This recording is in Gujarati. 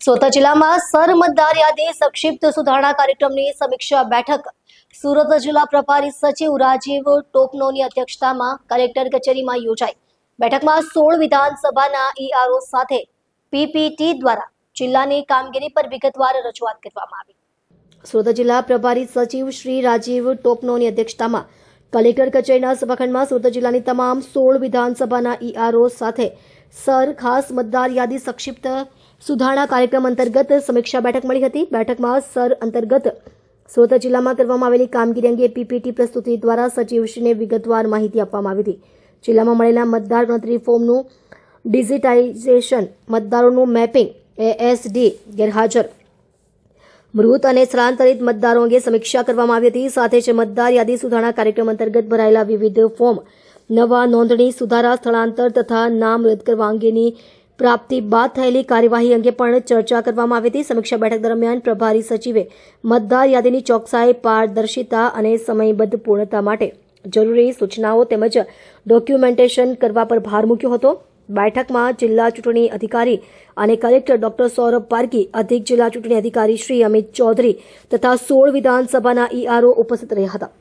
સુરત જિલ્લામાં સર મતદાર યાદી સંક્ષિપ્ત સુધારણા કાર્યક્રમની સમીક્ષા બેઠક. સુરત જિલ્લા પ્રભારી સચિવ રાજીવ ટોપનોની અધ્યક્ષતામાં કલેક્ટર કચેરીમાં યોજાઈ. બેઠકમાં સોળ વિધાનસભાના ઈઆરઓ સાથે પીપીટી દ્વારા જિલ્લાની કામગીરી પર વિગતવાર રજૂઆત કરવામાં આવી. સુરત જિલ્લા પ્રભારી સચિવ શ્રી રાજીવ ટોપનોની અધ્યક્ષતામાં કલેક્ટર કચેરીના સભાખંડમાં સુરત જિલ્લાની તમામ સોળ વિધાનસભાના ઈઆરઓ સાથે સર ખાસ મતદાર યાદી સંક્ષિપ્ત સુધારણા કાર્યક્રમ અંતર્ગત સમીક્ષા બેઠક મળી હતી. બેઠકમાં સર અંતર્ગત સુરત જિલ્લામાં કરવામાં આવેલી કામગીરી અંગે પીપીટી પ્રસ્તુતિ દ્વારા સચિવશ્રીને વિગતવાર માહિતી આપવામાં આવી હતી. જિલ્લામાં મળેલા મતદાર ગણતરી ફોર્મનું ડિજિટાઇઝેશન, મતદારોનું મેપિંગ, એએસડી ગેરહાજર. મૃત અને સ્થળાંતરિત મતદારો અંગે સમીક્ષા કરવામાં આવી હતી. સાથે જ મતદાર યાદી સુધારણા કાર્યક્રમ અંતર્ગત ભરાયેલા વિવિધ ફોર્મ, નવા નોંધણી સુધારા, સ્થળાંતર તથા નામ રદ કરવા અંગેની પ્રાપ્તિ બાદ થયેલી કાર્યવાહી અંગે પણ ચર્ચા કરવામાં આવી હતી. સમીક્ષા બેઠક દરમિયાન પ્રભારી સચિવે મતદાર યાદીની ચોકસાઈ, પારદર્શિતા અને સમયબદ્ધ પૂર્ણતા માટે જરૂરી સૂચનાઓ તેમજ ડોક્યુમેન્ટેશન કરવા પર ભાર મૂક્યો હતો. બેઠકમાં જિલ્લા ચૂંટણી અધિકારી અને કલેક્ટર ડોક્ટર સૌરભ પારકી, અધિક જિલ્લા ચૂંટણી અધિકારી શ્રી અમિત ચૌધરી તથા સોળ વિધાનસભાના ઈઆરઓ ઉપસ્થિત રહ્યા હતા.